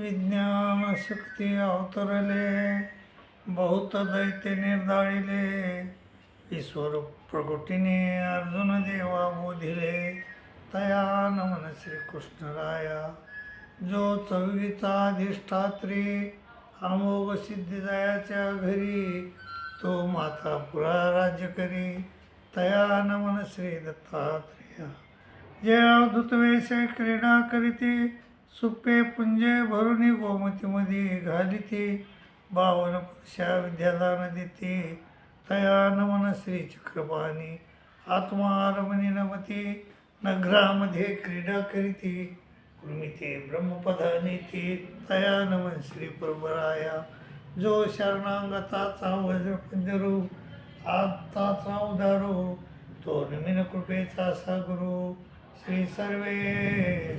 विज्ञान शक्ती अवतरले बहुत दैत्य निर्दाळिले ईश्वर प्रगतीने अर्जुन देवा बोधिले. तया नमन श्रीकृष्णराया जो चवीचा अधिष्ठात्री अमोघ सिद्धिदायाच्या घरी तो माता पुरा राज्य करी. तया नमन श्री दत्तात्रेया. जे अवधूत वेश क्रीडा करीती सुप्पे पुंजे भरुणी गोमतीमध्ये घालिते बावन पुरुषा विद्यादान देते. तया नमन श्री चक्रपाणी. आत्मारमणी नमते. नगरामध्ये क्रीडा करीते. उर्मिते ब्रह्मपदा नेते. तया नमन श्री परबराया जो शरणांगताचा वज्रपंजरो आत्ताचा उदारो. तो नवीन कृपेचा सागरो श्री सर्वे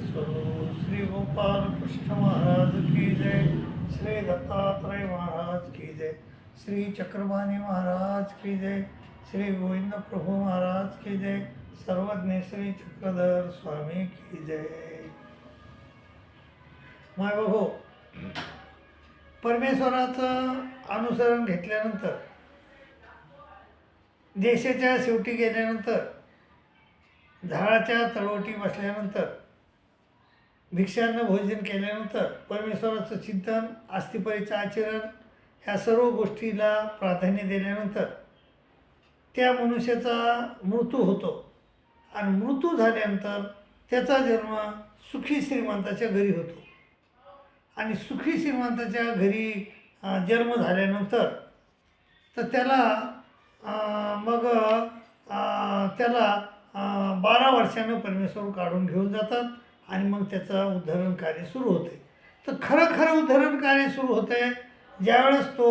श्री गोपाल कृष्ण महाराज की जय श्री दत्तात्रय महाराज की जय श्री चक्रवाणी महाराज की जय श्री गोविंद प्रभू महाराज की जय सर्वज्ञ श्री चक्रधर स्वामी की जय। माय बाबू परमेश्वराचं अनुसरण घेतल्यानंतर देशाच्या शेवटी गेल्यानंतर झाडाच्या तळवटी बसल्यानंतर भिक्षांना भोजन केल्यानंतर परमेश्वराचं चिंतन आस्तिपरीचं आचरण ह्या सर्व गोष्टीला प्राधान्य दिल्यानंतर त्या मनुष्याचा मृत्यू होतो. आणि मृत्यू झाल्यानंतर त्याचा जन्म सुखी श्रीमंताच्या घरी होतो. आणि सुखी श्रीमंताच्या घरी जन्म झाल्यानंतर तर त्याला मग त्याला बारा वर्षानं परमेश्वर काढून घेऊन जातात आणि मग त्याचं उद्धरण कार्य सुरू होते. तर खरं खरं उद्धरण कार्य सुरू होते ज्यावेळेस तो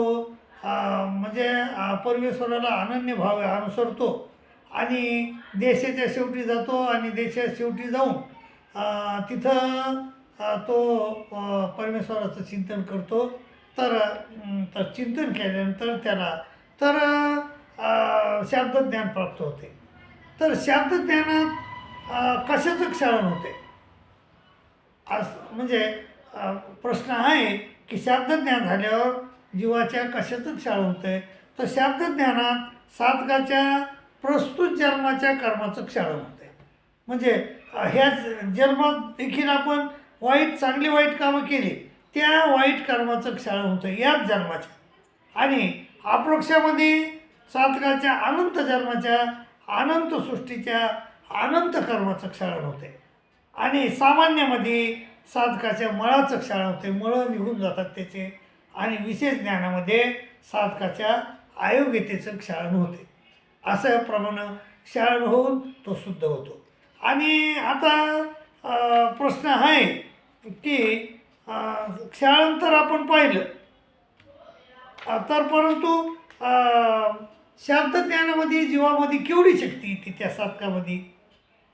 म्हणजे परमेश्वराला अनन्य भाव अनुसरतो आणि देशाच्या शेवटी जातो आणि देशाच्या शेवटी जाऊन तिथं तो परमेश्वराचं चिंतन करतो. तर तर चिंतन केल्यानंतर त्याला तर शब्दज्ञान प्राप्त होते. तर शांतज्ञानात कशाचं क्षरण होते? असं म्हणजे प्रश्न आहे की शब्दज्ञान झाल्यावर जीवाच्या कशाचं क्षरण होते? तर शब्दज्ञानात साधकाच्या प्रस्तुत जन्माच्या कर्माचं क्षरण होते. म्हणजे ह्या ह्याच जन्मात देखील आपण वाईट चांगली वाईट कामं केली त्या वाईट कर्माचं क्षरण होतं याच जन्माच्या. आणि अप्रोक्षामध्ये साधकाच्या अनंत जन्माच्या अनंत सृष्टीच्या अनंत कर्माचं क्षरण होते. आणि सामान्यामध्ये साधकाच्या मळाचं क्षरण होते. मळं निघून जातात त्याचे. आणि विशेष ज्ञानामध्ये साधकाच्या अयोग्यतेचं क्षरण होते. असं प्रमाणे क्षरण होऊन तो शुद्ध होतो. आणि आता प्रश्न आहे की अं, क्षरण तर आपण पाहिलं. तर परंतु अं, शब्दज्ञानामध्ये जीवामध्ये केवढी शक्ती येते त्या साधकामध्ये?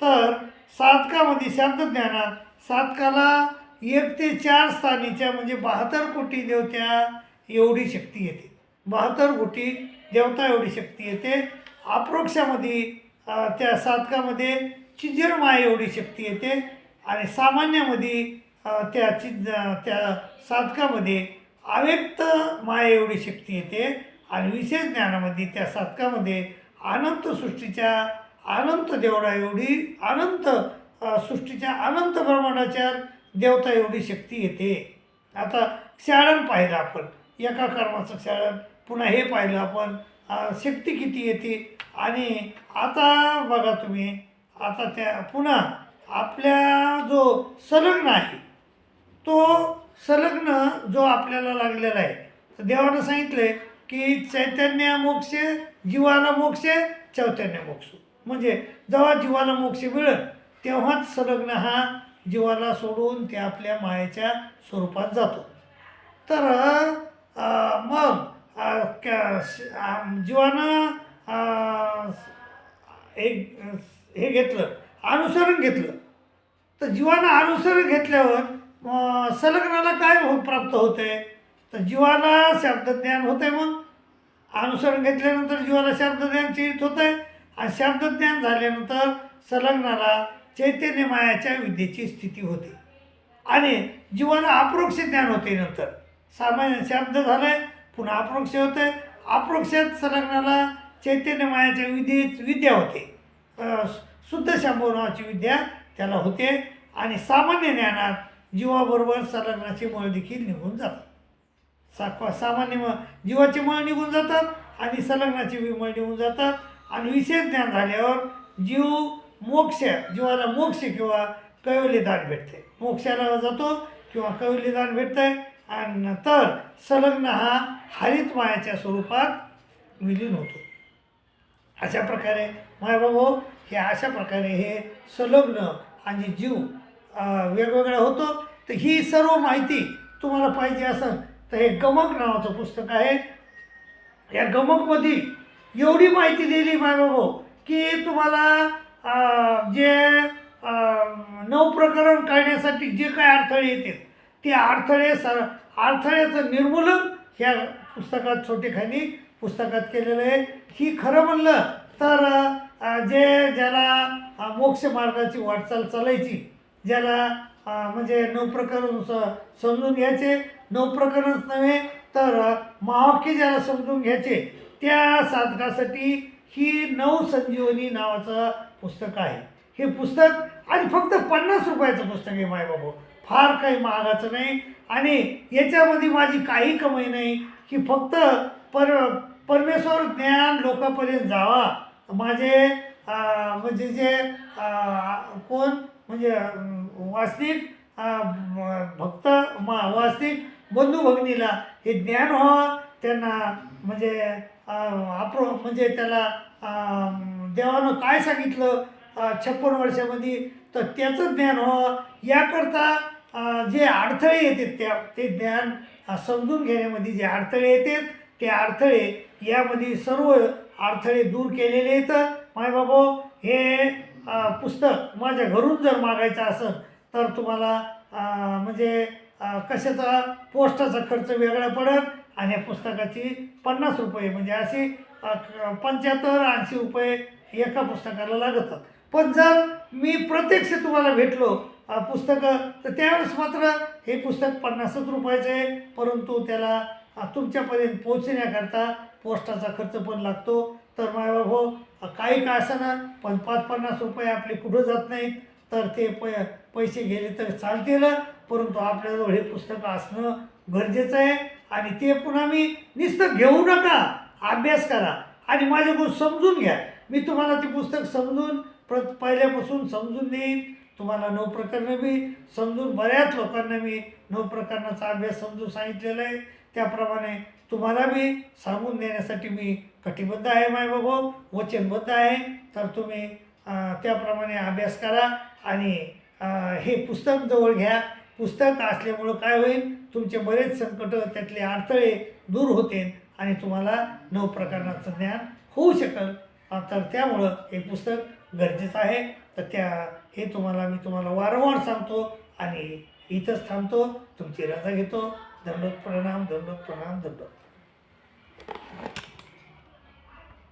तर साधकामध्ये शब्दज्ञानात साधकाला एक ते चार स्थानीच्या म्हणजे बहात्तर कोटी देवत्या एवढी शक्ती येते. बहात्तर कोटी देवता एवढी शक्ती येते. अप्रोक्षामध्ये त्या साधकामध्ये चिजर माया एवढी शक्ती येते. आणि सामान्यामध्ये त्या चिज त्या साधकामध्ये अव्यक्त माया एवढी शक्ती येते. आणि विशेष ज्ञानामध्ये त्या साधकामध्ये अनंत सृष्टीच्या अनंत देवळा एवढी अनंत सृष्टीच्या अनंत ब्रह्मांडाच्या देवता एवढी शक्ती येते. आता क्षाळन पाहिलं आपण. एका कर्माचं शाळण पुन्हा हे पाहिलं आपण. शक्ती किती येते? आणि आता बघा तुम्ही आता त्या पुन्हा आपल्या जो संलग्न आहे तो संलग्न जो आपल्याला लागलेला आहे तर देवानं सांगितलं आहे की चैतन्य मोक्ष जीवाला मोक्ष चैतन्य मोक्ष. म्हणजे जेव्हा जीवाला मोक्ष मिळेल तेव्हाच संलग्न हा जीवाला सोडून ते आपल्या मायेच्या स्वरूपात जातो. तर मग श- जीवानं एक हे घेतलं अनुसरण घेतलं. तर जीवानं अनुसरण घेतल्यावर संलग्नाला काय हो प्राप्त होते? तर जीवाला शब्दज्ञान आहे मग. अनुसरण घेतल्यानंतर जीवाला शब्दज्ञान चिरित होत आहे आणि शब्दज्ञान झाल्यानंतर संलग्नाला चैतन्य मायाच्या विद्येची स्थिती होते. आणि जीवाला अप्रोक्ष ज्ञान होते नंतर. सामान्य शब्द झालं आहे पुन्हा अप्रोक्ष होतं. आहे अप्रोक्षात संलग्नाला चैतन्य मायाच्या विधीत विद्या होते. शुद्ध शांभव नावाची विद्या त्याला होते आणि सामान्य ज्ञानात जीवाबरोबर संलग्नाचे मळ देखील निघून जातात. सा सामान्य म जीवाचे मळ निघून जातात आणि संलग्नाचे विमळ मळ निघून जातात. आणि विशेष ज्ञान झाल्यावर जीव मोक्ष जीवाला मोक्ष किंवा कैवलीदान भेटते. मोक्षाला जातो किंवा कैवल्यदान भेटतंय. आणि नंतर संलग्न हा हरित मायाच्या स्वरूपात विलीन होतो. अशा प्रकारे मायबाबा हे अशा प्रकारे हे संलग्न आणि जीव वेगवेगळा होतो. तर ही सर्व माहिती तुम्हाला पाहिजे असेल तर हे गमक नावाचं पुस्तक आहे. या गमकमध्ये एवढी माहिती दिली मायबाबा की तुम्हाला जे नवप्रकरण काढण्यासाठी जे काय अडथळे येतील ते अडथळे स अडथळ्याचं निर्मूलन ह्या पुस्तकात छोटेखानी पुस्तकात केलेलं आहे. ही खरं म्हणलं तर जे ज्याला मोक्ष मार्गाची वाटचाल चालायची ज्याला अं, म्हणजे नवप्रकरण स समजून घ्यायचे. नऊ प्रकरणच नव्हे तर महावाक्य ज्याला समजून घ्यायचे त्या साधकासाठी ही नऊ संजीवनी नावाचं पुस्तक आहे. हे पुस्तक आणि फक्त पन्नास रुपयाचं पुस्तक आहे मायबाबू. फार काही महागाचं नाही. आणि याच्यामध्ये माझी काही कमाई नाही की फक्त पर परमेश्वर ज्ञान लोकांपर्यंत जावा. माझे म्हणजे जे कोण? म्हणजे वास्तविक भक्त मा वास्तविक बंधू भगिनीला हे ज्ञान व्हावं त्यांना म्हणजे आप्रो म्हणजे त्याला देवानं काय सांगितलं छप्पन वर्षामध्ये तर त्याचं ज्ञान व्हावं. याकरता जे अडथळे येतात त्या ते ज्ञान समजून घेण्यामध्ये जे अडथळे येतात ते अडथळे यामध्ये सर्व अडथळे दूर केलेले आहेत. मायबाबा हे पुस्तक माझ्या घरून जर मागायचं असेल तर तुम्हाला म्हणजे कशाचा पोस्टाचा खर्च वेगळा पडत आणि या पुस्तकाची पन्नास रुपये म्हणजे अशी पंच्याहत्तर ऐंशी रुपये एका पुस्तकाला लागतात. पण जर मी प्रत्यक्ष तुम्हाला भेटलो पुस्तकं तर त्यावेळेस मात्र हे पुस्तक पन्नासच रुपयाचं आहे परंतु त्याला तुमच्यापर्यंत पोहोचण्याकरता पोस्टाचा खर्च पण लागतो. तर माय बाबा काही का ना पण पाच पन्नास रुपये आपले कुठं जात नाहीत. तर ते प पैसे गेले तर चालतील परंतु आपल्याजवळ हे पुस्तक असणं गरजेचं आहे. आणि ते पुन्हा मी नुसतं घेऊ नका. अभ्यास करा. आणि माझ्याकडून समजून घ्या. मी तुम्हाला ते पुस्तक समजून प्र पहिल्यापासून समजून देईन. तुम्हाला नवप्रकरणं मी समजून बऱ्याच लोकांना मी नवप्रकरणाचा अभ्यास समजून सांगितलेला आहे. त्याप्रमाणे तुम्हाला मी सांगून देण्यासाठी मी कटिबद्ध आहे माय बाबा. वचनबद्ध आहे. तर तुम्ही त्याप्रमाणे अभ्यास करा आणि हे पुस्तक जवळ घ्या. पुस्तक असल्यामुळं काय होईल? तुमचे बरेच संकट त्यातले अडथळे दूर होतील आणि तुम्हाला नवप्रकरणाचं ज्ञान होऊ शकेल. तर त्यामुळं हे पुस्तक गरजेचं आहे. तर त्या हे तुम्हाला मी तुम्हाला वारंवार सांगतो आणि इथंच थांबतो. तुमची रजा घेतो. दंडोत प्रणाम दंडोत प्रणाम दंडोत.